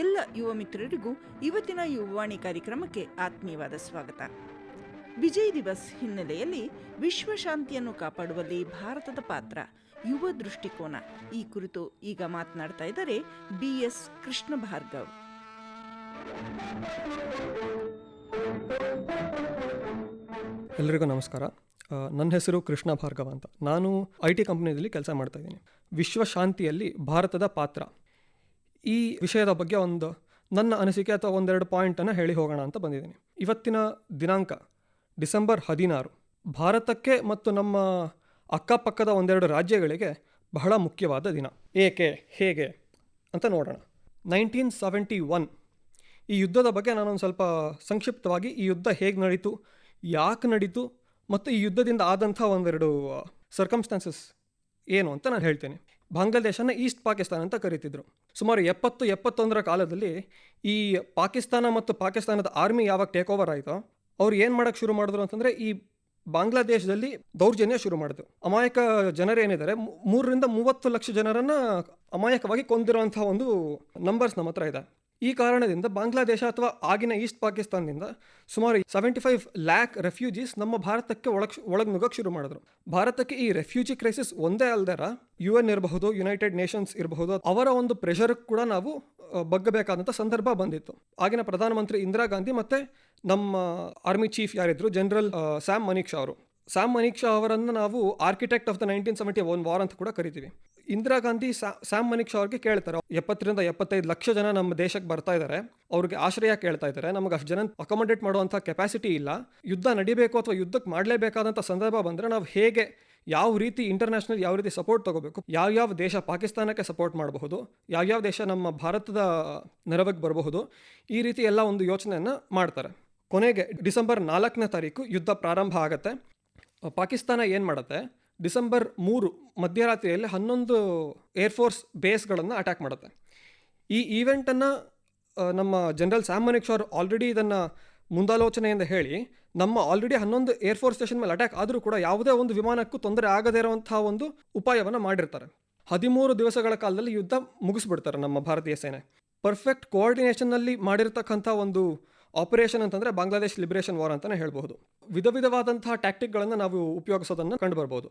ಎಲ್ಲ ಯುವ ಮಿತ್ರರಿಗೂ ಇವತ್ತಿನ ಯುವವಾಣಿ ಕಾರ್ಯಕ್ರಮಕ್ಕೆ ಆತ್ಮೀಯವಾದ ಸ್ವಾಗತ. ವಿಜಯ್ ದಿವಸ್ ಹಿನ್ನೆಲೆಯಲ್ಲಿ ವಿಶ್ವಶಾಂತಿಯನ್ನು ಕಾಪಾಡುವಲ್ಲಿ ಭಾರತದ ಪಾತ್ರ ಯುವ ದೃಷ್ಟಿಕೋನ. ಈ ಕುರಿತು ಈಗ ಮಾತನಾಡ್ತಾ ಇದ್ದಾರೆ ಬಿ ಎಸ್ ಕೃಷ್ಣ ಭಾರ್ಗವ್ ಎಲ್ರಿಗೂ ನಮಸ್ಕಾರ. ನನ್ನ ಹೆಸರು ಕೃಷ್ಣ ಭಾರ್ಗವ ಅಂತ. ನಾನು ಐ ಟಿ ಕಂಪ್ನಿಯಲ್ಲಿ ಕೆಲಸ ಮಾಡ್ತಾ ಇದ್ದೀನಿ. ವಿಶ್ವಶಾಂತಿಯಲ್ಲಿ ಭಾರತದ ಪಾತ್ರ. ಈ ವಿಷಯದ ಬಗ್ಗೆ ಒಂದು ನನ್ನ ಅನಿಸಿಕೆ ಅಥವಾ ಒಂದೆರಡು ಪಾಯಿಂಟನ್ನು ಹೇಳಿ ಹೋಗೋಣ ಅಂತ ಬಂದಿದ್ದೀನಿ. ಇವತ್ತಿನ ದಿನಾಂಕ ಡಿಸೆಂಬರ್ ಹದಿನಾರು. ಭಾರತಕ್ಕೆ ಮತ್ತು ನಮ್ಮ ಅಕ್ಕಪಕ್ಕದ ಒಂದೆರಡು ರಾಜ್ಯಗಳಿಗೆ ಬಹಳ ಮುಖ್ಯವಾದ ದಿನ. ಏಕೆ, ಹೇಗೆ ಅಂತ ನೋಡೋಣ. Nineteen seventy one. ಈ ಯುದ್ಧದ ಬಗ್ಗೆ ನಾನೊಂದು ಸ್ವಲ್ಪ ಸಂಕ್ಷಿಪ್ತವಾಗಿ ಈ ಯುದ್ಧ ಹೇಗೆ ನಡೀತು, ಯಾಕೆ ನಡೀತು ಮತ್ತು ಈ ಯುದ್ಧದಿಂದ ಆದಂಥ ಒಂದೆರಡು ಸರ್ಕಮ್ಸ್ಟಾನ್ಸಸ್ ಏನು ಅಂತ ನಾನು ಹೇಳ್ತೇನೆ. ಬಾಂಗ್ಲಾದೇಶನ ಈಸ್ಟ್ ಪಾಕಿಸ್ತಾನ ಅಂತ ಕರೀತಿದ್ರು. ಸುಮಾರು ಎಪ್ಪತ್ತು, ಎಪ್ಪತ್ತೊಂದರ ಕಾಲದಲ್ಲಿ ಈ ಪಾಕಿಸ್ತಾನ ಮತ್ತು ಪಾಕಿಸ್ತಾನದ ಆರ್ಮಿ ಯಾವಾಗ ಟೇಕ್ ಓವರ್ ಆಯಿತೋ, ಅವ್ರು ಏನು ಮಾಡೋಕ್ಕೆ ಶುರು ಮಾಡಿದ್ರು ಅಂತಂದರೆ ಈ ಬಾಂಗ್ಲಾದೇಶದಲ್ಲಿ ದೌರ್ಜನ್ಯ ಶುರು ಮಾಡಿದ್ರು. ಅಮಾಯಕ ಜನರೇನಿದ್ದಾರೆ ಮೂರರಿಂದ ಮೂವತ್ತು ಲಕ್ಷ ಜನರನ್ನು ಅಮಾಯಕವಾಗಿ ಕೊಂದಿರುವಂಥ ಒಂದು ನಂಬರ್ಸ್ ನಮ್ಮ ಹತ್ರ ಇದೆ. ಈ ಕಾರಣದಿಂದ ಬಾಂಗ್ಲಾದೇಶ ಅಥವಾ ಆಗಿನ ಈಸ್ಟ್ ಪಾಕಿಸ್ತಾನದಿಂದ ಸುಮಾರು ಸೆವೆಂಟಿ ಫೈವ್ ಲ್ಯಾಕ್ ರೆಫ್ಯೂಜೀಸ್ ನಮ್ಮ ಭಾರತಕ್ಕೆ ಒಳಗ್ ಒಳಗೆ ನುಗ್ಗಕ್ಕೆ ಶುರು ಮಾಡಿದ್ರು. ಭಾರತಕ್ಕೆ ಈ ರೆಫ್ಯೂಜಿ ಕ್ರೈಸಿಸ್ ಒಂದೇ ಅಲ್ದರ ಯು ಎನ್ ಇರಬಹುದು ಯುನೈಟೆಡ್ ನೇಷನ್ಸ್ ಇರಬಹುದು, ಅವರ ಒಂದು ಪ್ರೆಷರ್ ಕೂಡ ನಾವು ಬಗ್ಗಬೇಕಾದಂಥ ಸಂದರ್ಭ ಬಂದಿತ್ತು. ಆಗಿನ ಪ್ರಧಾನಮಂತ್ರಿ ಇಂದಿರಾ ಗಾಂಧಿ ಮತ್ತೆ ನಮ್ಮ ಆರ್ಮಿ ಚೀಫ್ ಯಾರಿದ್ರು ಜನರಲ್ ಸ್ಯಾಮ್ ಮನೀಕ್ಷಾ ಅವರು. ಸ್ಯಾಮ್ ಮನೀಕ್ ಶಾ ಅವರನ್ನು ನಾವು architect of the nineteen seventy one war ಅಂತ ಕೂಡ ಕರಿತೀವಿ. ಇಂದಿರಾ ಗಾಂಧಿ ಸ್ಯಾ- ಸ್ಯಾಮ್ ಮನೀಕ್ ಶಾ ಅವ್ರಿಗೆ ಕೇಳ್ತಾರೆ. ಎಪ್ಪತ್ತರಿಂದ ಎಪ್ಪತ್ತೈದು ಲಕ್ಷ ಜನ ನಮ್ಮ ದೇಶಕ್ಕೆ ಬರ್ತಾ ಇದ್ದಾರೆ ಅವ್ರಿಗೆ ಆಶ್ರಯ ಕೇಳ್ತಾ ಇದ್ದಾರೆ ನಮಗೆ ಅಷ್ಟು ಜನ ಅಕೊಮಡೇಟ್ ಮಾಡುವಂಥ ಕೆಪಾಸಿಟಿ ಇಲ್ಲ. ಯುದ್ಧ ನಡಿಬೇಕು ಅಥವಾ ಯುದ್ಧಕ್ಕೆ ಮಾಡಲೇಬೇಕಾದಂಥ ಸಂದರ್ಭ ಬಂದರೆ ನಾವು ಹೇಗೆ, ಯಾವ ರೀತಿ ಇಂಟರ್ನ್ಯಾಷನಲ್ ಯಾವ ರೀತಿ ಸಪೋರ್ಟ್ ತಗೋಬೇಕು? ಯಾವ್ಯಾವ ದೇಶ ಪಾಕಿಸ್ತಾನಕ್ಕೆ ಸಪೋರ್ಟ್ ಮಾಡಬಹುದು? ಯಾವ್ಯಾವ ದೇಶ ನಮ್ಮ ಭಾರತದ ನೆರವಿಗೆ ಬರಬಹುದು? ಈ ರೀತಿ ಎಲ್ಲ ಒಂದು ಯೋಚನೆಯನ್ನು ಮಾಡ್ತಾರೆ. ಕೊನೆಗೆ ಡಿಸೆಂಬರ್ ನಾಲ್ಕನೇ ತಾರೀಕು ಯುದ್ಧ ಪ್ರಾರಂಭ ಆಗುತ್ತೆ. ಪಾಕಿಸ್ತಾನ ಏನು ಮಾಡುತ್ತೆ? ಡಿಸೆಂಬರ್ ಮೂರು ಮಧ್ಯರಾತ್ರಿಯಲ್ಲಿ ಹನ್ನೊಂದು ಏರ್ಫೋರ್ಸ್ ಬೇಸ್ಗಳನ್ನು ಅಟ್ಯಾಕ್ ಮಾಡುತ್ತೆ. ಈ ಈವೆಂಟನ್ನು ನಮ್ಮ general Sam Manekshaw already ಇದನ್ನು ಮುಂದಾಲೋಚನೆಯಿಂದ ಹೇಳಿ, ನಮ್ಮ ಆಲ್ರೆಡಿ ಹನ್ನೊಂದು ಏರ್ಫೋರ್ಸ್ ಸ್ಟೇಷನ್ ಮೇಲೆ ಅಟ್ಯಾಕ್ ಆದರೂ ಕೂಡ ಯಾವುದೇ ಒಂದು ವಿಮಾನಕ್ಕೂ ತೊಂದರೆ ಆಗದೇ ಇರುವಂತಹ ಒಂದು ಉಪಾಯವನ್ನು ಮಾಡಿರ್ತಾರೆ. ಹದಿಮೂರು ದಿವಸಗಳ ಕಾಲದಲ್ಲಿ ಯುದ್ಧ ಮುಗಿಸ್ಬಿಡ್ತಾರೆ ನಮ್ಮ ಭಾರತೀಯ ಸೇನೆ. ಪರ್ಫೆಕ್ಟ್ ಕೋಆರ್ಡಿನೇಷನ್ನಲ್ಲಿ ಮಾಡಿರ್ತಕ್ಕಂಥ ಒಂದು ಆಪರೇಷನ್ ಅಂತಂದರೆ ಬಾಂಗ್ಲಾದೇಶ್ ಲಿಬರೇಷನ್ ವಾರ್ ಅಂತಲೇ ಹೇಳ್ಬೋದು ವಿಧ ವಿಧವಾದಂತಹ ಟ್ಯಾಕ್ಟಿಕ್ಗಳನ್ನು ನಾವು ಉಪಯೋಗಿಸೋದನ್ನು ಕಂಡು ಬರ್ಬೋದು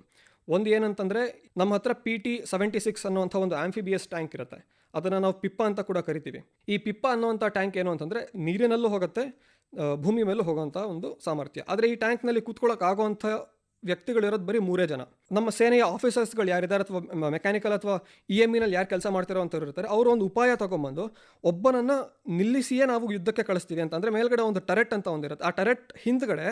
ಒಂದು ಏನಂತಂದರೆ ನಮ್ಮ ಹತ್ರ ಪಿ ಟಿ ಸೆವೆಂಟಿ ಸಿಕ್ಸ್ ಅನ್ನುವಂಥ ಒಂದು ಆಂಫಿಬಿಯಸ್ ಟ್ಯಾಂಕ್ ಇರುತ್ತೆ. ಅದನ್ನು ನಾವು ಪಿಪ್ಪ ಅಂತ ಕೂಡ ಕರಿತೀವಿ. ಈ ಪಿಪ್ಪ ಅನ್ನುವಂಥ ಟ್ಯಾಂಕ್ ಏನು ಅಂತಂದರೆ ನೀರಿನಲ್ಲೂ ಹೋಗುತ್ತೆ ಭೂಮಿ ಮೇಲೂ ಹೋಗುವಂಥ ಒಂದು ಸಾಮರ್ಥ್ಯ. ಆದರೆ ಈ ಟ್ಯಾಂಕ್ನಲ್ಲಿ ಕೂತ್ಕೊಳ್ಳೋಕ್ಕಾಗುವಂಥ ವ್ಯಕ್ತಿಗಳಿರೋದು ಬರೀ ಮೂರೇ ಜನ. ನಮ್ಮ ಸೇನೆಯ ಆಫೀಸರ್ಸ್ಗಳು ಯಾರಿದ್ದಾರೆ ಅಥವಾ ಮೆಕ್ಯಾನಿಕಲ್ ಅಥವಾ ಇ ಎಂ ಇನಲ್ಲಿ ಯಾರು ಕೆಲಸ ಮಾಡ್ತಿರೋ ಅಂಥವ್ರು ಇರ್ತಾರೆ, ಅವರು ಒಂದು ಉಪಾಯ ತೊಗೊಂಬಂದು ಒಬ್ಬನನ್ನು ನಿಲ್ಲಿಸಿಯೇ ನಾವು ಯುದ್ಧಕ್ಕೆ ಕಳಿಸ್ತೀವಿ ಅಂತಂದರೆ ಮೇಲ್ಗಡೆ ಒಂದು ಟರೆಟ್ ಅಂತ ಒಂದಿರುತ್ತೆ ಆ ಟರೆಟ್ ಹಿಂದ್ಗಡೆ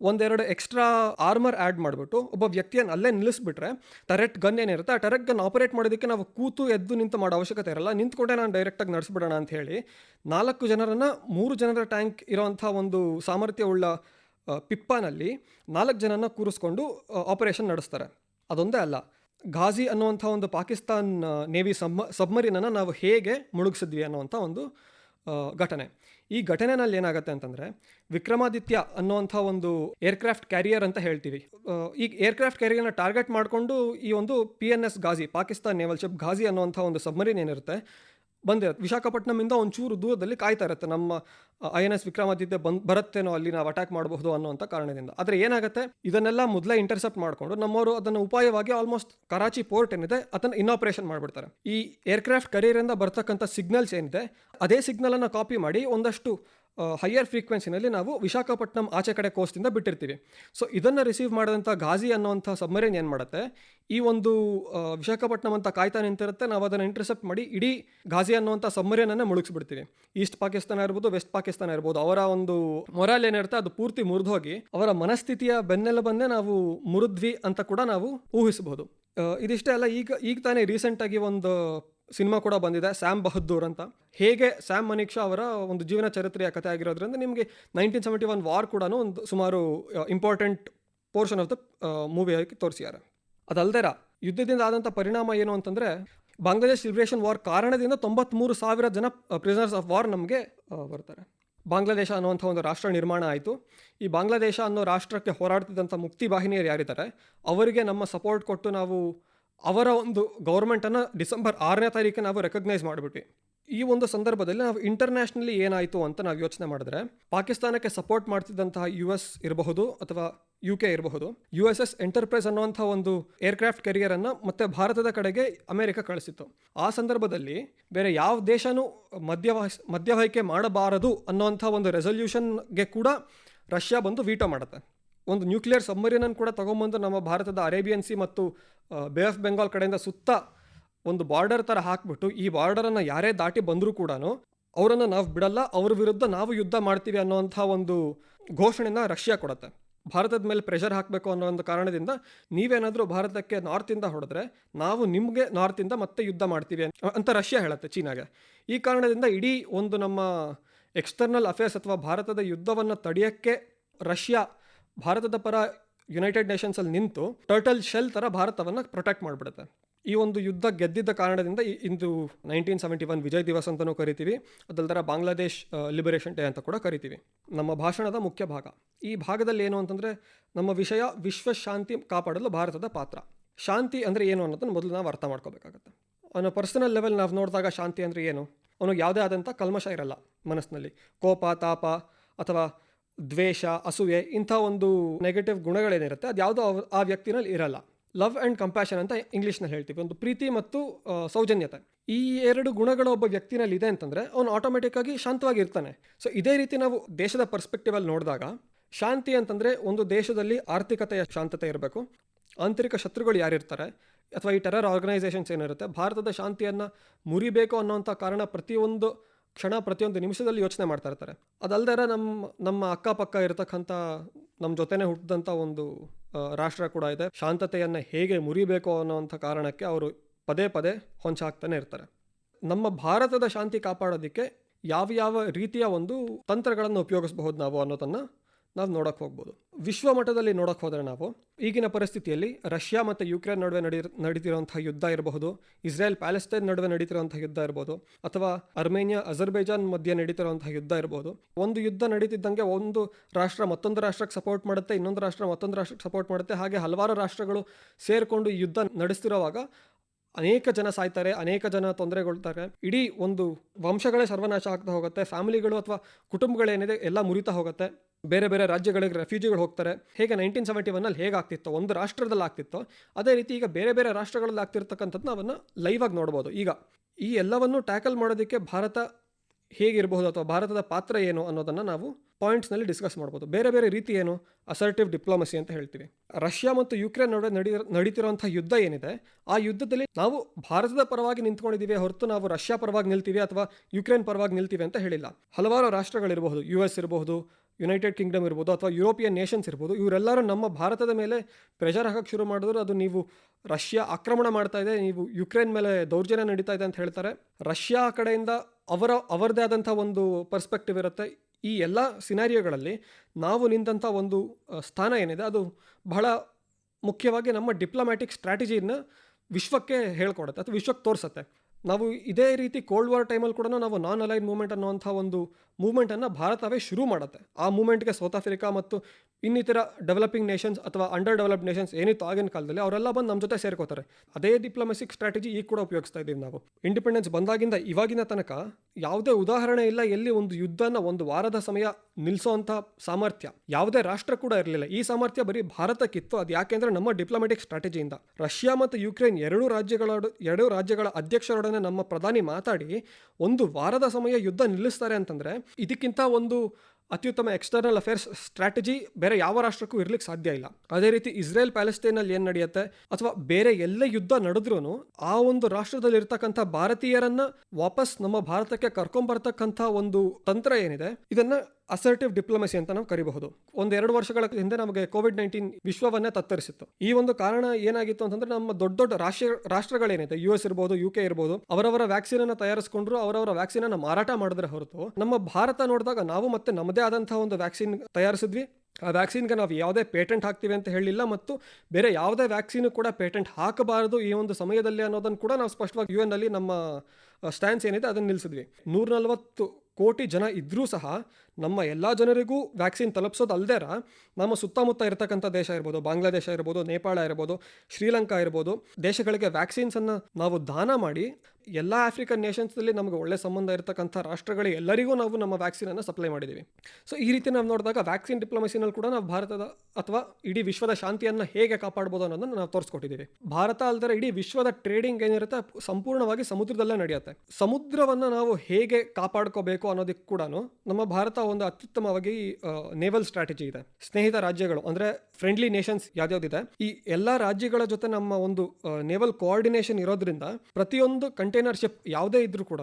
ಒಂದೆರಡು ಎಕ್ಸ್ಟ್ರಾ ಆರ್ಮರ್ ಆ್ಯಡ್ ಮಾಡಿಬಿಟ್ಟು ಒಬ್ಬ ವ್ಯಕ್ತಿಯನ್ನು ಅಲ್ಲೇ ನಿಲ್ಲಿಸ್ಬಿಟ್ರೆ ಟರೆಟ್ ಗನ್ ಏನಿರುತ್ತೆ ಆ ಟರೆಟ್ ಗನ್ ಆಪರೇಟ್ ಮಾಡೋದಕ್ಕೆ ನಾವು ಕೂತು ಎದ್ದು ನಿಂತು ಮಾಡೋ ಅವಶ್ಯಕತೆ ಇರಲ್ಲ, ನಿಂತ್ಕೊಂಡೆ ನಾನು ಡೈರೆಕ್ಟಾಗಿ ನಡೆಸ್ಬಿಡೋಣ ಅಂತ ಹೇಳಿ ನಾಲ್ಕು ಜನರನ್ನು ಮೂರು ಜನರ ಟ್ಯಾಂಕ್ ಇರೋವಂಥ ಒಂದು ಸಾಮರ್ಥ್ಯವುಳ್ಳ ಪಿಪ್ಪಾನಲ್ಲಿ ನಾಲ್ಕು ಜನನ ಕೂರಿಸ್ಕೊಂಡು ಆಪರೇಷನ್ ನಡೆಸ್ತಾರೆ. ಅದೊಂದೇ ಅಲ್ಲ, ಘಾಜಿ ಅನ್ನುವಂಥ ಒಂದು ಪಾಕಿಸ್ತಾನ್ ನೇವಿ ಸಬ್ಮ ಸಬ್ಮರೀನನ್ನು ನಾವು ಹೇಗೆ ಮುಳುಗಿಸಿದ್ವಿ ಅನ್ನುವಂಥ ಒಂದು ಘಟನೆ. ಈ ಘಟನೆನಲ್ಲಿ ಏನಾಗುತ್ತೆ ಅಂತಂದರೆ, ವಿಕ್ರಮಾದಿತ್ಯ ಅನ್ನುವಂಥ ಒಂದು ಏರ್ಕ್ರಾಫ್ಟ್ ಕ್ಯಾರಿಯರ್ ಅಂತ ಹೇಳ್ತೀವಿ. ಈ ಏರ್ಕ್ರಾಫ್ಟ್ ಕ್ಯಾರಿಯರ್ನ ಟಾರ್ಗೆಟ್ ಮಾಡಿಕೊಂಡು ಈ ಒಂದು P N S Ghazi Pakistan naval ship Ghazi ಅನ್ನುವಂಥ ಒಂದು ಸಬ್ಮರೀನ್ ಏನಿರುತ್ತೆ ಬಂದಿರುತ್ತೆ ವಿಶಾಖಪಟ್ಟಣಮಿಂದ ಒಂಚೂರು ದೂರದಲ್ಲಿ ಕಾಯ್ತಾ ಇರುತ್ತೆ. ನಮ್ಮ ಐ ಎನ್ ಎಸ್ ವಿಕ್ರಮಾದಿತ್ಯ ಬಂದ್, ಬರುತ್ತೇನೋ ಅಲ್ಲಿ ನಾವು ಅಟ್ಯಾಕ್ ಮಾಡಬಹುದು ಅನ್ನುವಂಥ ಕಾರಣದಿಂದ. ಆದರೆ ಏನಾಗುತ್ತೆ? ಇದನ್ನೆಲ್ಲ ಮೊದಲೇ ಇಂಟರ್ಸೆಪ್ಟ್ ಮಾಡಿಕೊಂಡು ನಮ್ಮವರು ಅದನ್ನು ಉಪಾಯವಾಗಿ ಆಲ್ಮೋಸ್ಟ್ ಕರಾಚಿ ಪೋರ್ಟ್ ಏನಿದೆ, ಅದನ್ನು ಇನ್ನಾಪರೇಷನ್ ಮಾಡಿಬಿಡ್ತಾರೆ. ಈ ಏರ್ಕ್ರಾಫ್ಟ್ ಕರಿಯರಿಂದ ಬರ್ತಕ್ಕಂಥ ಸಿಗ್ನಲ್ಸ್ ಏನಿದೆ, ಅದೇ ಸಿಗ್ನಲನ್ನು ಕಾಪಿ ಮಾಡಿ ಒಂದಷ್ಟು ಹೈಯರ್ ಫ್ರೀಕ್ವೆನ್ಸಿನಲ್ಲಿ ನಾವು ವಿಶಾಖಪಟ್ಟಣಂ ಆಚೆ ಕಡೆ ಕೋಸ್ಟಿಂದ ಬಿಟ್ಟಿರ್ತೀವಿ. ಸೊ ಇದನ್ನು ರಿಸೀವ್ ಮಾಡಿದಂಥ ಗಾಜಿ ಅನ್ನುವಂಥ ಸಬ್ಮರೀನ್ ಏನು ಮಾಡುತ್ತೆ? ಈ ಒಂದು ವಿಶಾಖಪಟ್ಟಣಂ ಅಂತ ಕಾಯ್ತಾ ನಿಂತಿರುತ್ತೆ. ನಾವು ಅದನ್ನು ಇಂಟರ್ಸೆಪ್ಟ್ ಮಾಡಿ ಇಡೀ ಗಾಜಿ ಅನ್ನುವಂಥ ಸಬ್ಮರೀನನ್ನು ಮುಳುಗಿಸ್ಬಿಡ್ತೀವಿ. ಈಸ್ಟ್ ಪಾಕಿಸ್ತಾನ ಇರ್ಬೋದು ವೆಸ್ಟ್ ಪಾಕಿಸ್ತಾನ ಇರ್ಬೋದು ಅವರ ಒಂದು ಮೊರಾಲ್ ಏನಿರುತ್ತೆ ಅದು ಪೂರ್ತಿ ಮುರಿದೋಗಿ ಅವರ ಮನಸ್ಥಿತಿಯ ಬೆನ್ನೆಲುಬನ್ನೇ ನಾವು ಮುರಿದ್ವಿ ಅಂತ ಕೂಡ ನಾವು ಊಹಿಸಬಹುದು ಇದಿಷ್ಟೇ ಅಲ್ಲ, ಈಗ ಈಗ ತಾನೇ ರೀಸೆಂಟಾಗಿ ಒಂದು ಸಿನಿಮಾ ಕೂಡ ಬಂದಿದೆ, ಸ್ಯಾಮ್ ಬಹದ್ದೂರ್ ಅಂತ. ಹೇಗೆ ಸ್ಯಾಮ್ ಮನೀಕ್ಷಾ ಅವರ ಒಂದು ಜೀವನ ಚರಿತ್ರೆಯ ಕಥೆ ಆಗಿರೋದ್ರಿಂದ ನಿಮಗೆ ನೈನ್ಟೀನ್ ಸೆವೆಂಟಿ ಒನ್ ವಾರ್ ಕೂಡ ಒಂದು ಸುಮಾರು ಇಂಪಾರ್ಟೆಂಟ್ ಪೋರ್ಷನ್ ಆಫ್ ದ ಮೂವಿಯಾಗಿ ತೋರಿಸಿದ್ದಾರೆ. ಅದಲ್ದೇರ, ಯುದ್ಧದಿಂದ ಆದಂಥ ಪರಿಣಾಮ ಏನು ಅಂತಂದರೆ ಬಾಂಗ್ಲಾದೇಶ್ ಲಿಬ್ರೇಷನ್ ವಾರ್ ಕಾರಣದಿಂದ ತೊಂಬತ್ಮೂರು ಸಾವಿರ ಜನ ಪ್ರಿಸನರ್ಸ್ ಆಫ್ ವಾರ್ ನಮಗೆ ಬರ್ತಾರೆ. ಬಾಂಗ್ಲಾದೇಶ ಅನ್ನುವಂಥ ಒಂದು ರಾಷ್ಟ್ರ ನಿರ್ಮಾಣ ಆಯಿತು. ಈ ಬಾಂಗ್ಲಾದೇಶ ಅನ್ನೋ ರಾಷ್ಟ್ರಕ್ಕೆ ಹೋರಾಡ್ತಿದ್ದಂಥ ಮುಕ್ತಿ ವಾಹಿನಿಯರು ಯಾರಿದ್ದಾರೆ, ಅವರಿಗೆ ನಮ್ಮ ಸಪೋರ್ಟ್ ಕೊಟ್ಟು ನಾವು ಅವರ ಒಂದು ಗೌರ್ಮೆಂಟನ್ನು ಡಿಸೆಂಬರ್ ಆರನೇ ತಾರೀಕು ನಾವು ರೆಕಗ್ನೈಸ್ ಮಾಡಿಬಿಟ್ವಿ. ಈ ಒಂದು ಸಂದರ್ಭದಲ್ಲಿ ನಾವು ಇಂಟರ್ನ್ಯಾಷನಲಿ ಏನಾಯಿತು ಅಂತ ನಾವು ಯೋಚನೆ ಮಾಡಿದ್ರೆ, ಪಾಕಿಸ್ತಾನಕ್ಕೆ ಸಪೋರ್ಟ್ ಮಾಡ್ತಿದ್ದಂತಹ ಯು ಎಸ್ ಇರಬಹುದು ಅಥವಾ ಯು ಕೆ ಇರಬಹುದು ಯು ಎಸ್ ಎಸ್ ಎಂಟರ್ಪ್ರೈಸ್ ಅನ್ನುವಂಥ ಒಂದು ಏರ್ಕ್ರಾಫ್ಟ್ ಕೆರಿಯರನ್ನು ಮತ್ತೆ ಭಾರತದ ಕಡೆಗೆ ಅಮೆರಿಕ ಕಳಿಸಿತ್ತು. ಆ ಸಂದರ್ಭದಲ್ಲಿ ಬೇರೆ ಯಾವ ದೇಶನೂ ಮಧ್ಯವಹಿಸ್ ಮಧ್ಯವಹಿಕೆ ಮಾಡಬಾರದು ಅನ್ನುವಂಥ ಒಂದು ರೆಸೊಲ್ಯೂಷನ್ಗೆ ಕೂಡ ರಷ್ಯಾ ಬಂದು ವೀಟೋ ಮಾಡುತ್ತೆ. ಒಂದು ನ್ಯೂಕ್ಲಿಯರ್ ಸಬ್ಮರೀನನ್ನು ಕೂಡ ತೊಗೊಂಬಂದು ನಮ್ಮ ಭಾರತದ ಅರೇಬಿಯನ್ ಸಿ ಮತ್ತು ಬೇ ಆಫ್ ಬೆಂಗಾಲ್ ಕಡೆಯಿಂದ ಸುತ್ತ ಒಂದು ಬಾರ್ಡರ್ ಥರ ಹಾಕ್ಬಿಟ್ಟು, ಈ ಬಾರ್ಡರನ್ನು ಯಾರೇ ದಾಟಿ ಬಂದರೂ ಕೂಡ ಅವರನ್ನು ನಾವು ಬಿಡಲ್ಲ, ಅವ್ರ ವಿರುದ್ಧ ನಾವು ಯುದ್ಧ ಮಾಡ್ತೀವಿ ಅನ್ನೋವಂಥ ಒಂದು ಘೋಷಣೆನ ರಷ್ಯಾ ಕೊಡುತ್ತೆ. ಭಾರತದ ಮೇಲೆ ಪ್ರೆಷರ್ ಹಾಕಬೇಕು ಅನ್ನೋ ಒಂದು ಕಾರಣದಿಂದ ನೀವೇನಾದರೂ ಭಾರತಕ್ಕೆ ನಾರ್ತಿಂದ ಹೊಡೆದ್ರೆ ನಾವು ನಿಮಗೆ ನಾರ್ತಿಂದ ಮತ್ತೆ ಯುದ್ಧ ಮಾಡ್ತೀವಿ ಅಂತ ರಷ್ಯಾ ಹೇಳುತ್ತೆ ಚೀನಾಗೆ. ಈ ಕಾರಣದಿಂದ ಇಡೀ ಒಂದು ನಮ್ಮ ಎಕ್ಸ್ಟರ್ನಲ್ ಅಫೇರ್ಸ್ ಅಥವಾ ಭಾರತದ ಯುದ್ಧವನ್ನು ತಡೆಯೋಕ್ಕೆ ರಷ್ಯಾ ಭಾರತದ ಪರ ಯುನೈಟೆಡ್ ನೇಷನ್ಸಲ್ಲಿ ನಿಂತು ಟರ್ಟಲ್ ಶೆಲ್ ಥರ ಭಾರತವನ್ನು ಪ್ರೊಟೆಕ್ಟ್ ಮಾಡಿಬಿಡುತ್ತೆ. ಈ ಒಂದು ಯುದ್ಧ ಗೆದ್ದಿದ್ದ ಕಾರಣದಿಂದ ಇಂದು nineteen seventy one Vijay Diwas ಅಂತಲೂ ಕರಿತೀವಿ. ಅದಲ್ದರ ಬಾಂಗ್ಲಾದೇಶ್ ಲಿಬರೇಷನ್ ಡೇ ಅಂತ ಕೂಡ ಕರಿತೀವಿ. ನಮ್ಮ ಭಾಷಣದ ಮುಖ್ಯ ಭಾಗ. ಈ ಭಾಗದಲ್ಲಿ ಏನು ಅಂತಂದರೆ ನಮ್ಮ ವಿಷಯ ವಿಶ್ವ ಶಾಂತಿ ಕಾಪಾಡಲು ಭಾರತದ ಪಾತ್ರ. ಶಾಂತಿ ಅಂದರೆ ಏನು ಅನ್ನೋದನ್ನು ಮೊದಲು ನಾವು ಅರ್ಥ ಮಾಡ್ಕೋಬೇಕಾಗತ್ತೆ. ಅವನ ಪರ್ಸನಲ್ ಲೆವೆಲ್ ನಾವು ನೋಡಿದಾಗ ಶಾಂತಿ ಅಂದರೆ ಏನು? ಅವನಿಗೆ ಯಾವುದೇ ಆದಂಥ ಕಲ್ಮಶ ಇರಲ್ಲ ಮನಸ್ಸಿನಲ್ಲಿ. ಕೋಪ, ತಾಪ ಅಥವಾ ದ್ವೇಷ, ಅಸೂಯೆ ಇಂಥ ಒಂದು ನೆಗೆಟಿವ್ ಗುಣಗಳೇನಿರುತ್ತೆ ಅದು ಯಾವುದೋ ಆ ವ್ಯಕ್ತಿನಲ್ಲಿ ಇರಲ್ಲ. ಲವ್ ಆ್ಯಂಡ್ ಕಂಪ್ಯಾಷನ್ ಅಂತ ಇಂಗ್ಲೀಷ್ನಲ್ಲಿ ಹೇಳ್ತೀವಿ. ಒಂದು ಪ್ರೀತಿ ಮತ್ತು ಸೌಜನ್ಯತೆ. ಈ ಎರಡು ಗುಣಗಳು ಒಬ್ಬ ವ್ಯಕ್ತಿನಲ್ಲಿ ಇದೆ ಅಂತಂದರೆ, ಅವನು ಆಟೋಮೆಟಿಕ್ಕಾಗಿ ಶಾಂತವಾಗಿರ್ತಾನೆ ಸೊ ಇದೇ ರೀತಿ ನಾವು ದೇಶದ ಪರ್ಸ್ಪೆಕ್ಟಿವಲ್ಲಿ ನೋಡಿದಾಗ, ಶಾಂತಿ ಅಂತಂದರೆ ಒಂದು ದೇಶದಲ್ಲಿ ಆರ್ಥಿಕತೆಯ ಶಾಂತತೆ ಇರಬೇಕು. ಆಂತರಿಕ ಶತ್ರುಗಳು ಯಾರಿರ್ತಾರೆ, ಅಥವಾ ಈ ಟೆರರ್ ಆರ್ಗನೈಸೇಷನ್ಸ್ ಏನಿರುತ್ತೆ, ಭಾರತದ ಶಾಂತಿಯನ್ನು ಮುರಿಬೇಕು ಅನ್ನೋಂಥ ಕಾರಣ ಪ್ರತಿಯೊಂದು ಕ್ಷಣ ಪ್ರತಿಯೊಂದು ನಿಮಿಷದಲ್ಲಿ ಯೋಚನೆ ಮಾಡ್ತಾ ಇರ್ತಾರೆ. ಅದಲ್ಲದೆ ನಮ್ಮ ನಮ್ಮ ಅಕ್ಕಪಕ್ಕ ಇರತಕ್ಕಂಥ ನಮ್ಮ ಜೊತೆನೇ ಹುಟ್ಟಿದಂಥ ಒಂದು ರಾಷ್ಟ್ರ ಕೂಡ ಇದೆ. ಶಾಂತತೆಯನ್ನು ಹೇಗೆ ಮುರಿಬೇಕು ಅನ್ನೋವಂಥ ಕಾರಣಕ್ಕೆ ಅವರು ಪದೇ ಪದೇ ಹೊಂಚಾಗ್ತಾನೆ ಇರ್ತಾರೆ. ನಮ್ಮ ಭಾರತದ ಶಾಂತಿ ಕಾಪಾಡೋದಕ್ಕೆ ಯಾವ ಯಾವ ರೀತಿಯ ಒಂದು ತಂತ್ರಗಳನ್ನು ಉಪಯೋಗಿಸಬಹುದು ನಾವು ಅನ್ನೋದನ್ನು ನಾವು ನೋಡೋಕೆ ಹೋಗ್ಬೋದು. ವಿಶ್ವ ಮಟ್ಟದಲ್ಲಿ ನೋಡೋಕೆ ಹೋದರೆ ನಾವು, ಈಗಿನ ಪರಿಸ್ಥಿತಿಯಲ್ಲಿ ರಷ್ಯಾ ಮತ್ತು ಯುಕ್ರೇನ್ ನಡುವೆ ನಡಿ ನಡೀತಿರುವಂಥ ಯುದ್ಧ ಇರಬಹುದು, ಇಸ್ರೇಲ್ ಪ್ಯಾಲೆಸ್ತೈನ್ ನಡುವೆ ನಡೀತಿರುವಂಥ ಯುದ್ಧ ಇರ್ಬೋದು ಅಥವಾ ಅರ್ಮೇನಿಯಾ, ಅಜರ್ಬೈಜಾನ್ ಮಧ್ಯೆ ನಡೀತಿರುವಂಥ ಯುದ್ಧ ಇರ್ಬೋದು ಒಂದು ಯುದ್ಧ ನಡೀತಿದ್ದಂಗೆ ಒಂದು ರಾಷ್ಟ್ರ ಮತ್ತೊಂದು ರಾಷ್ಟ್ರಕ್ಕೆ ಸಪೋರ್ಟ್ ಮಾಡುತ್ತೆ, ಇನ್ನೊಂದು ರಾಷ್ಟ್ರ ಮತ್ತೊಂದು ರಾಷ್ಟ್ರಕ್ಕೆ ಸಪೋರ್ಟ್ ಮಾಡುತ್ತೆ, ಹಾಗೆ ಹಲವಾರು ರಾಷ್ಟ್ರಗಳು ಸೇರಿಕೊಂಡು ಯುದ್ಧ ನಡೆಸ್ತಿರುವಾಗ ಅನೇಕ ಜನ ಸಾಯ್ತಾರೆ, ಅನೇಕ ಜನ ತೊಂದರೆಗೊಳ್ತಾರೆ. ಇಡೀ ಒಂದು ವಂಶಗಳೇ ಸರ್ವನಾಶ ಆಗ್ತಾ ಹೋಗುತ್ತೆ, ಫ್ಯಾಮಿಲಿಗಳು ಅಥವಾ ಕುಟುಂಬಗಳೇನಿದೆ ಎಲ್ಲ ಮುರಿತಾ ಹೋಗುತ್ತೆ. ಬೇರೆ ಬೇರೆ ರಾಜ್ಯಗಳಿಗೆ ರೆಫ್ಯೂಜಿಗಳು ಹೋಗ್ತಾರೆ. ಹೇಗೆ ನೈನ್ಟೀನ್ ಸೆವೆಂಟಿ ಒನ್ನಲ್ಲಿ ಹೇಗೆ ಆಗ್ತಿತ್ತು ಒಂದು ರಾಷ್ಟ್ರದಲ್ಲಿ ಆಗ್ತಿತ್ತು, ಅದೇ ರೀತಿ ಈಗ ಬೇರೆ ಬೇರೆ ರಾಷ್ಟ್ರಗಳಲ್ಲಿ ಆಗ್ತಿರ್ತಕ್ಕಂಥದ್ದು ನಾವನ್ನು ಲೈವಾಗಿ ನೋಡ್ಬೋದು. ಈಗ ಈ ಎಲ್ಲವನ್ನು ಟ್ಯಾಕಲ್ ಮಾಡೋದಕ್ಕೆ ಭಾರತ ಹೇಗಿರಬಹುದು ಅಥವಾ ಭಾರತದ ಪಾತ್ರ ಏನು ಅನ್ನೋದನ್ನು ನಾವು ಪಾಯಿಂಟ್ಸ್ನಲ್ಲಿ ಡಿಸ್ಕಸ್ ಮಾಡ್ಬೋದು. ಬೇರೆ ಬೇರೆ ರೀತಿ ಏನು ಅಸರ್ಟಿವ್ ಡಿಪ್ಲೊಮಸಿ ಅಂತ ಹೇಳ್ತೀವಿ. ರಷ್ಯಾ ಮತ್ತು ಯುಕ್ರೇನ್ ನಡುವೆ ನಡಿ, ನಡೀತಿರುವಂಥ ಯುದ್ಧ ಏನಿದೆ, ಆ ಯುದ್ಧದಲ್ಲಿ ನಾವು ಭಾರತದ ಪರವಾಗಿ ನಿಂತ್ಕೊಂಡಿದ್ದೀವಿ ಹೊರತು ನಾವು ರಷ್ಯಾ ಪರವಾಗಿ ನಿಲ್ತೀವಿ ಅಥವಾ ಯುಕ್ರೇನ್ ಪರವಾಗಿ ನಿಲ್ತೀವಿ ಅಂತ ಹೇಳಿಲ್ಲ. ಹಲವಾರು ರಾಷ್ಟ್ರಗಳಿರಬಹುದು ಯು ಎಸ್ ಇರಬಹುದು ಯುನೈಟೆಡ್ ಕಿಂಗ್ಡಮ್ ಇರ್ಬೋದು ಅಥವಾ ಯುರೋಪಿಯನ್ ನೇಷನ್ಸ್ ಇರ್ಬೋದು, ಇವರೆಲ್ಲರೂ ನಮ್ಮ ಭಾರತದ ಮೇಲೆ ಪ್ರೆಷರ್ ಹಾಕಕ್ಕೆ ಶುರು ಮಾಡಿದ್ರು. ಅದು ನೀವು ರಷ್ಯಾ ಆಕ್ರಮಣ ಮಾಡ್ತಾ ಇದೆ, ನೀವು ಯುಕ್ರೇನ್ ಮೇಲೆ ದೌರ್ಜನ್ಯ ನಡೀತಾ ಇದೆ ಅಂತ ಹೇಳ್ತಾರೆ. ರಷ್ಯಾ ಕಡೆಯಿಂದ ಅವರ, ಅವರದೇ ಆದಂಥ ಒಂದು ಪರ್ಸ್ಪೆಕ್ಟಿವ್ ಇರುತ್ತೆ. ಈ ಎಲ್ಲ ಸಿನಾರಿಯೋಗಳಲ್ಲಿ ನಾವು ನಿಂತಹ ಒಂದು ಸ್ಥಾನ ಏನಿದೆ, ಅದು ಬಹಳ ಮುಖ್ಯವಾಗಿ ನಮ್ಮ ಡಿಪ್ಲೊಮ್ಯಾಟಿಕ್ ಸ್ಟ್ರಾಟಜಿನ ವಿಶ್ವಕ್ಕೆ ಹೇಳ್ಕೊಡುತ್ತೆ, ಅಥವಾ ವಿಶ್ವಕ್ಕೆ ತೋರಿಸುತ್ತೆ. ನಾವು ಇದೇ ರೀತಿ ಕೋಲ್ಡ್ ವಾರ್ ಟೈಮಲ್ಲಿ ಕೂಡ ನಾವು ನಾನ್ ಅಲೈನ್ ಮೂವ್ಮೆಂಟ್ ಅನ್ನುವಂಥ ಒಂದು ಮೂವ್ಮೆಂಟನ್ನು ಭಾರತವೇ ಶುರು ಮಾಡುತ್ತೆ. ಆ ಮೂವ್ಮೆಂಟ್ಗೆ ಸೌತ್ ಆಫ್ರಿಕಾ ಮತ್ತು ಇನ್ನಿತರ ಡೆವಲಪಿಂಗ್ ನೇಷನ್ಸ್ ಅಥವಾ ಅಂಡರ್ ಡೆವಲಪ್ಡ್ ನೇಷನ್ಸ್ ಏನಿತ್ತು ಆಗಿನ ಕಾಲದಲ್ಲಿ ಅವರೆಲ್ಲ ಬಂದು ನಮ್ಮ ಜೊತೆ ಸೇರ್ಕೋತಾರೆ. ಅದೇ ಡಿಪ್ಲೊಮೆಸಿಕ್ ಸ್ಟ್ರಾಟಜಿ ಈಗ ಕೂಡ ಉಪಯೋಗಿಸ್ತಾ ಇದ್ದೀವಿ ನಾವು. ಇಂಡಿಪೆಂಡೆನ್ಸ್ ಬಂದಾಗಿಂದ ಇವಾಗಿನ ತನಕ ಯಾವುದೇ ಉದಾಹರಣೆ ಇಲ್ಲ ಎಲ್ಲಿ ಒಂದು ಯುದ್ಧನ ಒಂದು ವಾರದ ಸಮಯ ನಿಲ್ಲಿಸೋವಂಥ ಸಾಮರ್ಥ್ಯ. ಯಾವುದೇ ರಾಷ್ಟ್ರ ಕೂಡ ಇರಲಿಲ್ಲ. ಈ ಸಾಮರ್ಥ್ಯ ಬರೀ ಭಾರತಕ್ಕಿತ್ತು. ಅದು ಯಾಕೆಂದ್ರೆ ನಮ್ಮ ಡಿಪ್ಲೊಮೆಟಿಕ್ ಸ್ಟ್ರಾಟಜಿಯಿಂದ ರಷ್ಯಾ ಮತ್ತು ಯುಕ್ರೇನ್ ಎರಡೂ ರಾಜ್ಯಗಳ ಎರಡೂ ರಾಜ್ಯಗಳ ಅಧ್ಯಕ್ಷರೊಡನೆ ನಮ್ಮ ಪ್ರಧಾನಿ ಮಾತಾಡಿ ಒಂದು ವಾರದ ಸಮಯ ಯುದ್ಧ ನಿಲ್ಲಿಸ್ತಾರೆ ಅಂತಂದ್ರೆ ಇದಕ್ಕಿಂತ ಒಂದು ಅತ್ಯುತ್ತಮ ಎಕ್ಸ್ಟರ್ನಲ್ ಅಫೇರ್ಸ್ ಸ್ಟ್ರಾಟಜಿ ಬೇರೆ ಯಾವ ರಾಷ್ಟ್ರಕ್ಕೂ ಇರ್ಲಿಕ್ಕೆ ಸಾಧ್ಯ ಇಲ್ಲ. ಅದೇ ರೀತಿ ಇಸ್ರೇಲ್ ಪ್ಯಾಲೆಸ್ತೇನಲ್ಲಿ ಏನು ನಡೆಯುತ್ತೆ? ಅಥವಾ ಬೇರೆ ಎಲ್ಲ ಯುದ್ಧ ನಡೆದ್ರೂ ಆ ಒಂದು ರಾಷ್ಟ್ರದಲ್ಲಿ ಇರ್ತಕ್ಕಂಥ ಭಾರತೀಯರನ್ನ ವಾಪಸ್ ನಮ್ಮ ಭಾರತಕ್ಕೆ ಕರ್ಕೊಂಬರ್ತಕ್ಕಂಥ ಒಂದು ತಂತ್ರ ಏನಿದೆ? ಇದನ್ನ ಅಸರ್ಟಿವ್ ಡಿಪ್ಲೊಮಸಿ ಅಂತ ನಾವು ಕರಿಬಹುದು. ಎರಡು ವರ್ಷಗಳ ಹಿಂದೆ ನಮಗೆ ಕೋವಿಡ್ ನೈನ್ಟೀನ್ ವಿಶ್ವವನ್ನೇ ತತ್ತರಿಸಿತ್ತು. ಈ ಒಂದು ಕಾರಣ ಏನಾಗಿತ್ತು ಅಂತಂದ್ರೆ ನಮ್ಮ ದೊಡ್ಡ ದೊಡ್ಡ ರಾಷ್ಟ್ರ, ರಾಷ್ಟ್ರಗಳೇನಿದೆ ಯು ಎಸ್ ಇರ್ಬೋದು ಯು ಕೆ ಇರ್ಬೋದು, ಅವರವರ ವ್ಯಾಕ್ಸಿನ್ ಅನ್ನು ತಯಾರಿಸ್ಕೊಂಡ್ರು, ಅವರವರ ವ್ಯಾಕ್ಸಿನ್ ಅನ್ನು ಮಾರಾಟ ಮಾಡಿದ್ರೆ ಹೊರತು ನಮ್ಮ ಭಾರತ ನೋಡಿದಾಗ ನಾವು ಮತ್ತೆ ನಮ್ಮದೇ ಆದಂತಹ ಒಂದು ವ್ಯಾಕ್ಸಿನ್ ತಯಾರಿಸಿದ್ವಿ. ಆ ವ್ಯಾಕ್ಸಿನ್ಗೆ ನಾವು ಯಾವುದೇ ಪೇಟೆಂಟ್ ಹಾಕ್ತೀವಿ ಅಂತ ಹೇಳಿಲ್ಲ ಮತ್ತು ಬೇರೆ ಯಾವುದೇ ವ್ಯಾಕ್ಸಿನ್ ಕೂಡ ಪೇಟೆಂಟ್ ಹಾಕಬಾರದು ಈ ಒಂದು ಸಮಯದಲ್ಲಿ ಅನ್ನೋದನ್ನು ಕೂಡ ನಾವು ಸ್ಪಷ್ಟವಾಗಿ ಯು ಎನ್ ಅಲ್ಲಿ ನಮ್ಮ ಸ್ಟ್ಯಾನ್ಸ್ ಏನಿದೆ ಅದನ್ನು ನಿಲ್ಲಿಸಿದ್ವಿ ನೂರ ನಲವತ್ತು ಕೋಟಿ ಜನ ಇದ್ದರೂ ಸಹ ನಮ್ಮ ಎಲ್ಲ ಜನರಿಗೂ ವ್ಯಾಕ್ಸಿನ್ ತಲುಪಿಸೋದು ಅಲ್ದೇರ, ನಮ್ಮ ಸುತ್ತಮುತ್ತ ಇರತಕ್ಕಂಥ ದೇಶ ಇರ್ಬೋದು, ಬಾಂಗ್ಲಾದೇಶ ಇರ್ಬೋದು, ನೇಪಾಳ ಇರ್ಬೋದು, ಶ್ರೀಲಂಕಾ ಇರ್ಬೋದು, ದೇಶಗಳಿಗೆ ವ್ಯಾಕ್ಸಿನ್ಸನ್ನು ನಾವು ದಾನ ಮಾಡಿ ಎಲ್ಲ ಆಫ್ರಿಕನ್ ನೇಷನ್ಸ್ನಲ್ಲಿ ನಮಗೆ ಒಳ್ಳೆ ಸಂಬಂಧ ಇರತಕ್ಕಂಥ ರಾಷ್ಟ್ರಗಳಿಗೆ ಎಲ್ಲರಿಗೂ ನಾವು ನಮ್ಮ ವ್ಯಾಕ್ಸಿನನ್ನು ಸಪ್ಲೈ ಮಾಡಿದ್ದೀವಿ ಸೊ ಈ ರೀತಿ ನಾವು ನೋಡಿದಾಗ ವ್ಯಾಕ್ಸಿನ್ ಡಿಪ್ಲೊಮಸಿನಲ್ಲಿ ಕೂಡ ನಾವು ಭಾರತದ ಅಥವಾ ಇಡೀ ವಿಶ್ವದ ಶಾಂತಿಯನ್ನು ಹೇಗೆ ಕಾಪಾಡ್ಬೋದು ಅನ್ನೋದನ್ನು ನಾವು ತೋರಿಸ್ಕೊಟ್ಟಿದ್ದೀವಿ ಭಾರತ ಅಲ್ದರೆ ಇಡೀ ವಿಶ್ವದ ಟ್ರೇಡಿಂಗ್ ಏನಿರುತ್ತೆ ಸಂಪೂರ್ಣವಾಗಿ ಸಮುದ್ರದಲ್ಲೇ ನಡೆಯುತ್ತೆ. ಸಮುದ್ರವನ್ನು ನಾವು ಹೇಗೆ ಕಾಪಾಡ್ಕೋಬೇಕು ಅನ್ನೋದಕ್ಕೆ ಕೂಡ ನಮ್ಮ ಭಾರತ ಒಂದು ಅತ್ಯುತ್ತಮವಾಗಿ ನೇವಲ್ ಸ್ಟ್ರಾಟಜಿ ಇದೆ. ಸ್ನೇಹಿತ ರಾಜ್ಯಗಳು, ಅಂದ್ರೆ ಫ್ರೆಂಡ್ಲಿ ನೇಷನ್ಸ್ ಯಾವ್ದಾವ್ದಿದೆ ಈ ಎಲ್ಲಾ ರಾಜ್ಯಗಳ ಜೊತೆ ನಮ್ಮ ಒಂದು ನೇವಲ್ ಕೋಆರ್ಡಿನೇಷನ್ ಇರೋದ್ರಿಂದ ಪ್ರತಿಯೊಂದು ಕಂಟೈನರ್ ಶಿಪ್ ಯಾವುದೇ ಇದ್ರೂ ಕೂಡ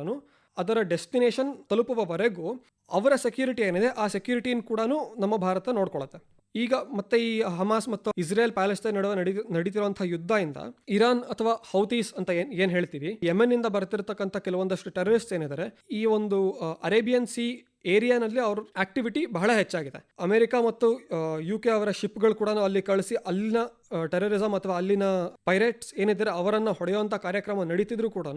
ಅದರ ಡೆಸ್ಟಿನೇಷನ್ ತಲುಪುವವರೆಗೂ ಅವರ ಸೆಕ್ಯೂರಿಟಿ ಏನಿದೆ, ಆ ಸೆಕ್ಯೂರಿಟಿನ ಕೂಡ ನಮ್ಮ ಭಾರತ ನೋಡ್ಕೊಳತ್ತೆ. ಈಗ ಮತ್ತೆ ಈ ಹಮಾಸ್ ಮತ್ತು ಇಸ್ರೇಲ್ ಪ್ಯಾಲೆಸ್ತೈನ್ ನಡುವೆ ನಡಿ, ನಡೀತಿರುವಂತಹ ಯುದ್ಧದಿಂದ ಇರಾನ್ ಅಥವಾ ಹೌತೀಸ್ ಅಂತ ಏನ್ ಏನ್ ಹೇಳ್ತೀವಿ ಯಮನ್ ಇಂದ ಬರ್ತಿರ್ತಕ್ಕಂಥ ಕೆಲವೊಂದಷ್ಟು ಟೆರರಿಸ್ಟ್ ಏನಿದ್ದಾರೆ, ಈ ಒಂದು ಅರೇಬಿಯನ್ ಸಿ ಏರಿಯಾನಲ್ಲಿ ಅವ್ರ ಆಕ್ಟಿವಿಟಿ ಬಹಳ ಹೆಚ್ಚಾಗಿದೆ. ಅಮೆರಿಕ ಮತ್ತು ಯು ಕೆ ಅವರ ಶಿಪ್ಗಳು ಕೂಡ ಅಲ್ಲಿ ಕಳಿಸಿ ಅಲ್ಲಿನ ಟೆರರಿಸಮ್ ಅಥವಾ ಅಲ್ಲಿನ ಪೈರೇಟ್ಸ್ ಏನಿದ್ದಾರೆ ಅವರನ್ನು ಹೊಡೆಯುವಂಥ ಕಾರ್ಯಕ್ರಮ ನಡೀತಿದ್ರು ಕೂಡ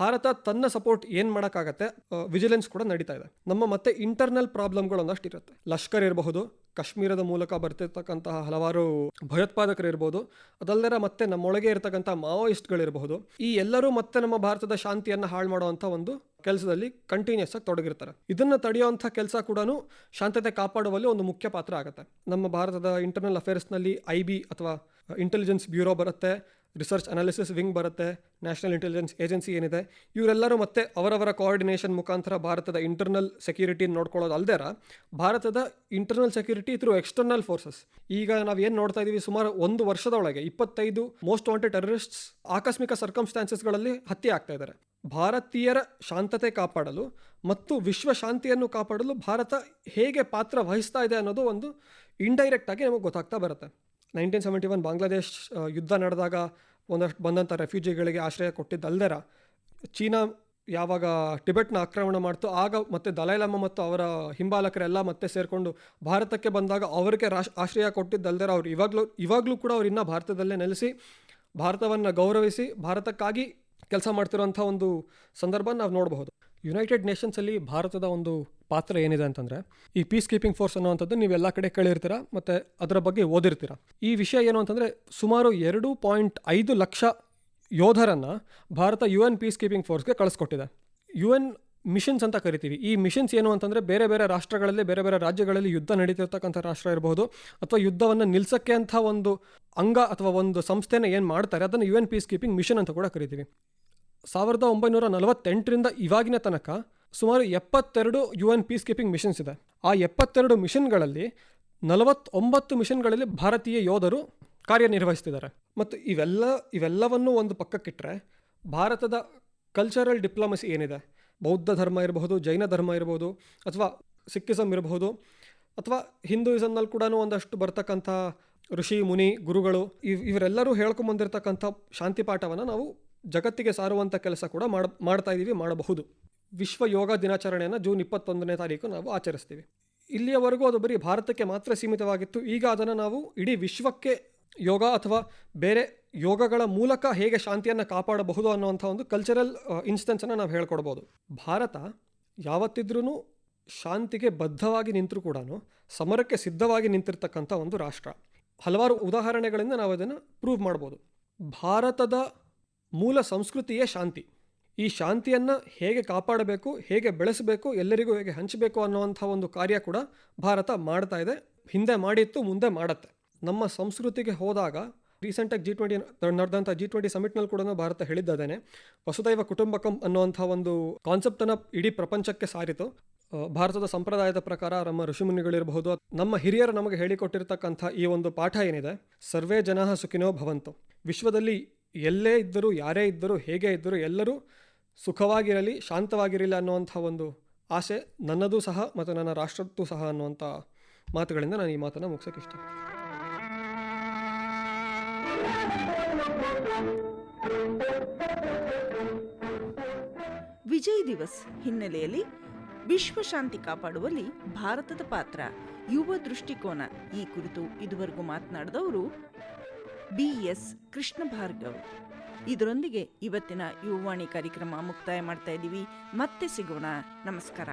ಭಾರತ ತನ್ನ ಸಪೋರ್ಟ್ ಏನು ಮಾಡೋಕ್ಕಾಗತ್ತೆ ವಿಜಿಲೆನ್ಸ್ ಕೂಡ ನಡೀತಾ ಇದೆ. ನಮ್ಮ ಮತ್ತೆ ಇಂಟರ್ನಲ್ ಪ್ರಾಬ್ಲಮ್ಗಳು ಒಂದಷ್ಟು ಇರುತ್ತೆ. ಲಷ್ಕರ್ ಇರಬಹುದು, ಕಾಶ್ಮೀರದ ಮೂಲಕ ಬರ್ತಿರ್ತಕ್ಕಂತಹ ಹಲವಾರು ಭಯೋತ್ಪಾದಕರು ಇರ್ಬೋದು ಅದಲ್ಲದೆ ಮತ್ತೆ ನಮ್ಮೊಳಗೆ ಇರತಕ್ಕಂಥ ಮಾವೋಯಿಸ್ಟ್ಗಳಿರಬಹುದು ಈ ಎಲ್ಲರೂ ಮತ್ತೆ ನಮ್ಮ ಭಾರತದ ಶಾಂತಿಯನ್ನು ಹಾಳು ಮಾಡುವಂಥ ಒಂದು ಕೆಲಸದಲ್ಲಿ ಕಂಟಿನ್ಯೂಸ್ ಆಗಿ ತೊಡಗಿರ್ತಾರೆ. ಇದನ್ನು ತಡೆಯುವಂಥ ಕೆಲಸ ಕೂಡ ಶಾಂತತೆ ಕಾಪಾಡುವಲ್ಲಿ ಒಂದು ಮುಖ್ಯ ಪಾತ್ರ ಆಗುತ್ತೆ. ನಮ್ಮ ಭಾರತದ ಇಂಟರ್ನಲ್ ಅಫೇರ್ಸ್ನಲ್ಲಿ ಐ ಬಿ ಅಥವಾ ಇಂಟೆಲಿಜೆನ್ಸ್ ಬ್ಯೂರೋ ಬರುತ್ತೆ ರಿಸರ್ಚ್ ಅನಾಲಿಸಿಸ್ ವಿಂಗ್ ಬರುತ್ತೆ ನ್ಯಾಷನಲ್ ಇಂಟೆಲಿಜೆನ್ಸ್ ಏಜೆನ್ಸಿ ಏನಿದೆ, ಇವರೆಲ್ಲರೂ ಮತ್ತೆ ಅವರವರ ಕೋಆರ್ಡಿನೇಷನ್ ಮುಖಾಂತರ ಭಾರತದ ಇಂಟರ್ನಲ್ ಸೆಕ್ಯೂರಿಟಿ ನೋಡ್ಕೊಳ್ಳೋದು ಅಲ್ದೇರ ಭಾರತದ internal security through external forces ಈಗ ನಾವು ಏನು ನೋಡ್ತಾ ಇದ್ದೀವಿ ಸುಮಾರು ಒಂದು ವರ್ಷದ ಒಳಗೆ ಇಪ್ಪತ್ತೈದು ಮೋಸ್ಟ್ ವಾಂಟೆಡ್ ಟೆರರಿಸ್ಟ್ಸ್ ಆಕಸ್ಮಿಕ ಸರ್ಕಮ್ಸ್ಟಾನ್ಸಸ್ಗಳಲ್ಲಿ ಹತ್ಯೆ ಆಗ್ತಾ ಇದ್ದಾರೆ ಭಾರತೀಯರ ಶಾಂತತೆ ಕಾಪಾಡಲು ಮತ್ತು ವಿಶ್ವ ಶಾಂತಿಯನ್ನು ಕಾಪಾಡಲು ಭಾರತ ಹೇಗೆ ಪಾತ್ರ ವಹಿಸ್ತಾ ಇದೆ ಅನ್ನೋದು ಒಂದು ಇಂಡೈರೆಕ್ಟಾಗಿ ನಮಗೆ ಗೊತ್ತಾಗ್ತಾ ಬರುತ್ತೆ. ನೈನ್ಟೀನ್ ಸೆವೆಂಟಿ ಒನ್ ಬಾಂಗ್ಲಾದೇಶ್ ಯುದ್ಧ ನಡೆದಾಗ ಒಂದಷ್ಟು ಬಂದಂಥ ರೆಫ್ಯೂಜಿಗಳಿಗೆ ಆಶ್ರಯ ಕೊಟ್ಟಿದ್ದಲ್ದರ ಚೀನಾ ಯಾವಾಗ ಟಿಬೆಟ್ನ ಆಕ್ರಮಣ ಮಾಡ್ತು, ಆಗ ಮತ್ತೆ ದಲೈಲಾಮ ಮತ್ತು ಅವರ ಹಿಂಬಾಲಕರೆಲ್ಲ ಮತ್ತೆ ಸೇರಿಕೊಂಡು ಭಾರತಕ್ಕೆ ಬಂದಾಗ ಅವರಿಗೆ ರಾಶ್, ಆಶ್ರಯ ಕೊಟ್ಟಿದ್ದಲ್ದರ ಅವ್ರು ಇವಾಗಲೂ ಇವಾಗಲೂ ಕೂಡ ಅವ್ರು ಇನ್ನೂ ಭಾರತದಲ್ಲೇ ನೆಲೆಸಿ, ಭಾರತವನ್ನು ಗೌರವಿಸಿ, ಭಾರತಕ್ಕಾಗಿ ಕೆಲಸ ಮಾಡ್ತಿರೋಂಥ ಒಂದು ಸಂದರ್ಭ ನಾವು ನೋಡಬಹುದು. ಯುನೈಟೆಡ್ ನೇಷನ್ಸಲ್ಲಿ ಭಾರತದ ಒಂದು ಪಾತ್ರ ಏನಿದೆ ಅಂತಂದರೆ, ಈ ಪೀಸ್ ಕೀಪಿಂಗ್ ಫೋರ್ಸ್ ನೀವು ಎಲ್ಲ ಕಡೆ ಕೇಳಿರ್ತೀರ, ಮತ್ತು ಅದರ ಬಗ್ಗೆ ಓದಿರ್ತೀರ. ಈ ವಿಷಯ ಏನು ಅಂತಂದರೆ, ಸುಮಾರು ಎರಡು ಪಾಯಿಂಟ್ ಐದು ಲಕ್ಷ ಯೋಧರನ್ನು Bharat U N peace keeping ಫೋರ್ಸ್ಗೆ ಕಳಿಸ್ಕೊಟ್ಟಿದೆ. ಯು ಎನ್ ಮಿಷನ್ಸ್ ಅಂತ ಕರಿತೀವಿ. ಈ ಮಿಷನ್ಸ್ ಏನು ಅಂತಂದರೆ ಬೇರೆ ಬೇರೆ ರಾಷ್ಟ್ರಗಳಲ್ಲಿ, ಬೇರೆ ಬೇರೆ ರಾಜ್ಯಗಳಲ್ಲಿ ಯುದ್ಧ ನಡೀತಿರ್ತಕ್ಕಂಥ ರಾಷ್ಟ್ರ ಇರಬಹುದು. ಅಥವಾ ಯುದ್ಧವನ್ನು ನಿಲ್ಸಕ್ಕೆ ಅಂತ ಒಂದು ಅಂಗ ಅಥವಾ ಒಂದು ಸಂಸ್ಥೆನ ಏನು ಮಾಡ್ತಾರೆ, ಅದನ್ನು U N peace keeping mission ಅಂತ ಕೂಡ ಕರಿತೀವಿ. ಸಾವಿರದ ಒಂಬೈನೂರ ನಲವತ್ತೆಂಟರಿಂದ ಇವಾಗಿನ ತನಕ ಸುಮಾರು ಎಪ್ಪತ್ತೆರಡು U N peace keeping missions ಇದೆ. ಆ ಎಪ್ಪತ್ತೆರಡು ಮಿಷನ್ಗಳಲ್ಲಿ ನಲವತ್ತೊಂಬತ್ತು ಮಿಷನ್ಗಳಲ್ಲಿ ಭಾರತೀಯ ಯೋಧರು ಕಾರ್ಯನಿರ್ವಹಿಸ್ತಿದ್ದಾರೆ. ಮತ್ತು ಇವೆಲ್ಲ, ಇವೆಲ್ಲವನ್ನೂ ಒಂದು ಪಕ್ಕಕ್ಕಿಟ್ಟರೆ ಭಾರತದ ಕಲ್ಚರಲ್ ಡಿಪ್ಲೊಮಸಿ ಏನಿದೆ? ಬೌದ್ಧ ಧರ್ಮ ಇರಬಹುದು ಜೈನ ಧರ್ಮ ಇರಬಹುದು ಅಥವಾ ಸಿಕ್ಕಿಸಮ್ ಇರಬಹುದು ಅಥವಾ ಹಿಂದೂಯಿಸಮ್ನಲ್ಲಿ ಕೂಡ ಒಂದಷ್ಟು ಬರ್ತಕ್ಕಂಥ ಋಷಿ, ಮುನಿ, ಗುರುಗಳು, ಇವ್ ಇವರೆಲ್ಲರೂ ಹೇಳ್ಕೊಂಬಂದಿರತಕ್ಕಂಥ ಶಾಂತಿ ಪಾಠವನ್ನು ನಾವು ಜಗತ್ತಿಗೆ ಸಾರುವಂಥ ಕೆಲಸ ಕೂಡ ಮಾಡ ಮಾಡ್ತಾ ಇದ್ದೀವಿ ಮಾಡಬಹುದು. ವಿಶ್ವ ಯೋಗ ದಿನಾಚರಣೆಯನ್ನು ಜೂನ್ ಇಪ್ಪತ್ತೊಂದನೇ ತಾರೀಕು ನಾವು ಆಚರಿಸ್ತೀವಿ. ಇಲ್ಲಿಯವರೆಗೂ ಅದು ಬರೀ ಭಾರತಕ್ಕೆ ಮಾತ್ರ ಸೀಮಿತವಾಗಿತ್ತು, ಈಗ ಅದನ್ನು ನಾವು ಇಡೀ ವಿಶ್ವಕ್ಕೆ ಯೋಗ ಅಥವಾ ಬೇರೆ ಯೋಗಗಳ ಮೂಲಕ ಹೇಗೆ ಶಾಂತಿಯನ್ನು ಕಾಪಾಡಬಹುದು ಅನ್ನುವಂಥ ಒಂದು ಕಲ್ಚರಲ್ ಇನ್ಸ್ಟೆನ್ಸನ್ನು ನಾವು ಹೇಳ್ಕೊಡ್ಬೋದು. ಭಾರತ ಯಾವತ್ತಿದ್ರೂ ಶಾಂತಿಗೆ ಬದ್ಧವಾಗಿ ನಿಂತರೂ ಕೂಡ ಸಮರಕ್ಕೆ ಸಿದ್ಧವಾಗಿ ನಿಂತಿರ್ತಕ್ಕಂಥ ಒಂದು ರಾಷ್ಟ್ರ. ಹಲವಾರು ಉದಾಹರಣೆಗಳಿಂದ ನಾವು ಅದನ್ನು ಪ್ರೂವ್ ಮಾಡ್ಬೋದು. ಭಾರತದ ಮೂಲ ಸಂಸ್ಕೃತಿಯೇ ಶಾಂತಿ. ಈ ಶಾಂತಿಯನ್ನು ಹೇಗೆ ಕಾಪಾಡಬೇಕು, ಹೇಗೆ ಬೆಳೆಸಬೇಕು, ಎಲ್ಲರಿಗೂ ಹೇಗೆ ಹಂಚಬೇಕು ಅನ್ನುವಂಥ ಒಂದು ಕಾರ್ಯ ಕೂಡ ಭಾರತ ಮಾಡ್ತಾ ಇದೆ. ಹಿಂದೆ ಮಾಡಿತ್ತು, ಮುಂದೆ ಮಾಡತ್ತೆ. ನಮ್ಮ ಸಂಸ್ಕೃತಿಗೆ ಹೋದಾಗ ರೀಸೆಂಟಾಗಿ ಜಿ ಟ್ವೆಂಟಿ ನಡೆದಂಥ ಜಿ ಟ್ವೆಂಟಿ ಸಮಿಟ್ನಲ್ಲಿ ಕೂಡ ಭಾರತ ಹೇಳಿದ್ದದೇನೆ. ವಸುದೈವ ಕುಟುಂಬಕಂ ಅನ್ನುವಂಥ ಒಂದು ಕಾನ್ಸೆಪ್ಟನ್ನು ಇಡೀ ಪ್ರಪಂಚಕ್ಕೆ ಸಾರಿತು. ಭಾರತದ ಸಂಪ್ರದಾಯದ ಪ್ರಕಾರ ನಮ್ಮ ಋಷಿಮುನಿಗಳಿರಬಹುದು. ನಮ್ಮ ಹಿರಿಯರು ನಮಗೆ ಹೇಳಿಕೊಟ್ಟಿರ್ತಕ್ಕಂಥ ಈ ಒಂದು ಪಾಠ ಏನಿದೆ? ಸರ್ವೇ ಜನ ಸುಖಿನೋ ಭವಂತು. ವಿಶ್ವದಲ್ಲಿ ಎಲ್ಲೇ ಇದ್ದರೂ, ಯಾರೇ ಇದ್ದರೂ, ಹೇಗೆ ಇದ್ದರೂ ಎಲ್ಲರೂ ಸುಖವಾಗಿರಲಿ, ಶಾಂತವಾಗಿರಲಿ ಅನ್ನುವಂಥ ಒಂದು ಆಸೆ ನನ್ನದು ಸಹ ಮತ್ತು ನನ್ನ ರಾಷ್ಟ್ರದ್ದು ಸಹ ಅನ್ನುವಂಥ ಮಾತುಗಳಿಂದ ನಾನು ಈ ಮಾತನ್ನು ಮುಗಿಸೋಕೆ ಇಷ್ಟ ವಿಜಯ್ ದಿವಸ್ ಹಿನ್ನೆಲೆಯಲ್ಲಿ ವಿಶ್ವ ಶಾಂತಿ ಕಾಪಾಡುವಲ್ಲಿ ಭಾರತದ ಪಾತ್ರ, ಯುವ ದೃಷ್ಟಿಕೋನ ಈ ಕುರಿತು ಇದುವರೆಗೂ ಮಾತನಾಡಿದವರು ಬಿಎಸ್ ಕೃಷ್ಣ ಭಾರ್ಗವ್ ಇದರೊಂದಿಗೆ ಇವತ್ತಿನ ಯುವವಾಣಿ ಕಾರ್ಯಕ್ರಮ ಮುಕ್ತಾಯ ಮಾಡ್ತಾ ಇದ್ದೀವಿ. ಮತ್ತೆ ಸಿಗೋಣ. ನಮಸ್ಕಾರ.